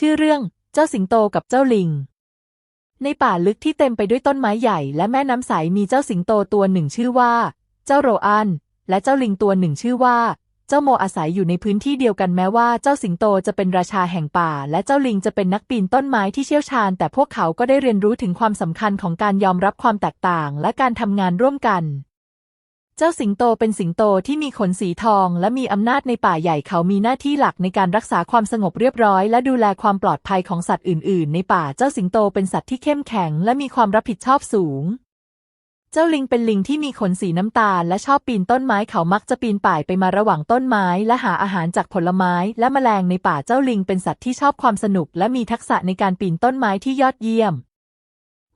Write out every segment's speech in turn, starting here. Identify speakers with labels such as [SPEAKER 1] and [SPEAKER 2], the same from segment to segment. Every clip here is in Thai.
[SPEAKER 1] ชื่อเรื่อง เจ้าสิงโตกับเจ้าลิง ในป่าลึกที่เต็มไปด้วยต้นไม้ใหญ่และแม่น้ำใสมีเจ้าสิงโตตัวหนึ่งชื่อว่า เจ้าโรอัน และเจ้าลิงตัวหนึ่งชื่อว่า เจ้าโมอาศัยอยู่ในพื้นที่เดียวกันแม้ว่าเจ้าสิงโตจะเป็นราชาแห่งป่า และเจ้าลิงจะเป็นนักปีนต้นไม้ที่เชี่ยวชาญ แต่พวกเขาก็ได้เรียนรู้ถึงความสำคัญของการยอมรับความแตกต่าง และการทำงานร่วมกัน เจ้าสิงโตเป็นสิงโตที่มีขนสีทองและมีอำนาจในป่าใหญ่เขามีหน้าที่หลักในการรักษาความสงบเรียบร้อย และดูแลความปลอดภัยของสัตว์อื่น ๆ ในป่าเจ้าสิงโตเป็นสัตว์ที่เข้มแข็งและมีความรับผิดชอบสูง เจ้าลิงเป็นลิงที่มีขนสีน้ำตาลและชอบปีนต้นไม้เขามักจะปีนป่ายไปมาระหว่างต้นไม้ และหาอาหารจากผลไม้และแมลงในป่าเจ้าลิงเป็นสัตว์ที่ชอบความสนุก และมีทักษะในการปีนต้นไม้ที่ยอดเยี่ยม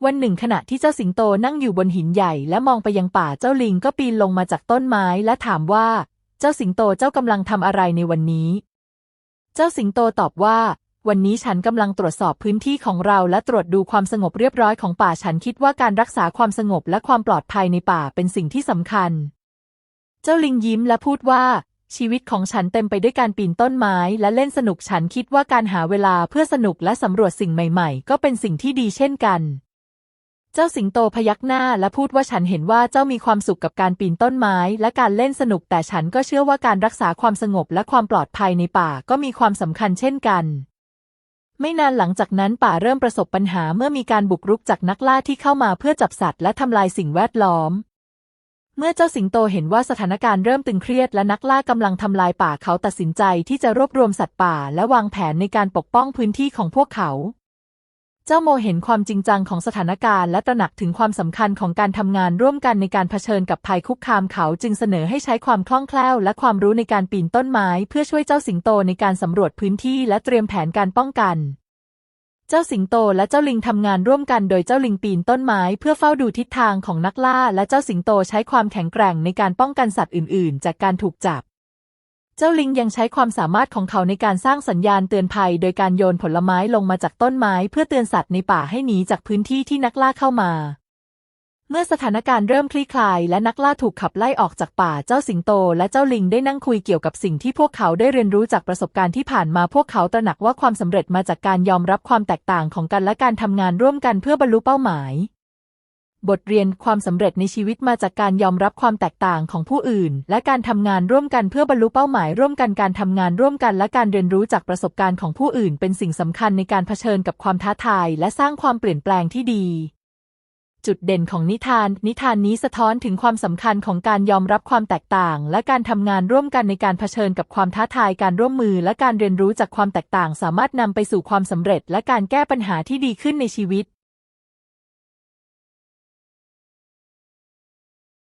[SPEAKER 1] วันหนึ่งขณะที่เจ้าสิงโตนั่งอยู่บนหินใหญ่และมองไปยังป่าเจ้าลิงก็ปีนลงมาจากต้นไม้และถามว่า เจ้าสิงโตเจ้ากำลังทำอะไรในวันนี้ เจ้าสิงโตตอบว่า วันนี้ฉันกำลังตรวจสอบพื้นที่ของเราและตรวจดูความสงบเรียบร้อยของป่าฉันคิดว่าการรักษาความสงบและความปลอดภัยในป่าเป็นสิ่งที่สำคัญ เจ้าลิงยิ้มและพูดว่า ชีวิตของฉันเต็มไปด้วยการปีนต้นไม้และเล่นสนุกฉันคิดว่าการหาเวลาเพื่อสนุกและสำรวจสิ่งใหม่ ๆ ก็เป็นสิ่งที่ดีเช่นกัน เจ้าสิงโตพยักหน้าและพูดว่าฉันเห็นว่าเจ้ามีความสุขกับการปีนต้นไม้และการเล่นสนุก แต่ฉันก็เชื่อว่าการรักษาความสงบและความปลอดภัยในป่าก็มีความสำคัญเช่นกัน ไม่นานหลังจากนั้นป่าเริ่มประสบปัญหาเมื่อมีการบุกรุกจากนักล่าที่เข้ามาเพื่อจับสัตว์และทำลายสิ่งแวดล้อม เมื่อเจ้าสิงโตเห็นว่าสถานการณ์เริ่มตึงเครียดและนักล่ากำลังทำลายป่าเขาตัดสินใจที่จะรวบรวมสัตว์ป่า และวางแผนในการปกป้องพื้นที่ของพวกเขา เจ้าโมเห็นความจริงจังของสถานการณ์และตระหนักถึงความสำคัญของการทำงานร่วมกันในการเผชิญกับภัยคุกคามเขาจึงเสนอให้ใช้ความคล่องแคล่วและความรู้ในการปีนต้นไม้เพื่อช่วยเจ้าสิงโตในการสำรวจพื้นที่และเตรียมแผนการป้องกันเจ้าสิงโตและเจ้าลิงทำงานร่วมกันโดยเจ้าลิงปีนต้นไม้เพื่อเฝ้าดูทิศทางของนักล่า และเจ้าสิงโตใช้ความแข็งแกร่งในการป้องกันสัตว์อื่น ๆ จากการถูกจับ เจ้าลิงยังใช้ความสามารถของเขาในการสร้างสัญญาณเตือนภัย โดยการโยนผลไม้ลงมาจากต้นไม้ เพื่อเตือนสัตว์ในป่าให้หนีจากพื้นที่ที่นักล่าเข้ามา เมื่อสถานการณ์เริ่มคลี่คลาย และนักล่าถูกขับไล่ออกจากป่าเจ้าสิงโต และเจ้าลิงได้นั่งคุยเกี่ยวกับสิ่งที่พวกเขาได้เรียนรู้จากประสบการณ์ที่ผ่านมาพวกเขาตระหนักว่าความสำเร็จมาจากการยอมรับความแตกต่างของกันและการทำงานร่วมกันเพื่อบรรลุเป้าหมาย บทเรียนความสำเร็จในชีวิตมาจากการยอมรับความแตกต่างของผู้อื่น และการทำงานร่วมกันเพื่อบรรลุเป้าหมายร่วมกันการทำงานร่วมกันและการเรียนรู้จากประสบการณ์ของผู้อื่น เป็นสิ่งสำคัญในการเผชิญกับความท้าทาย และสร้างความเปลี่ยนแปลงที่ดี จุดเด่นของนิทาน นิทานนี้สะท้อนถึงความสำคัญของการยอมรับความแตกต่าง และการทำงานร่วมกันในการเผชิญกับความท้าทายการร่วมมือ และการเรียนรู้จากความแตกต่าง สามารถนำไปสู่ความสำเร็จ และการแก้ปัญหาที่ดีขึ้นในชีวิต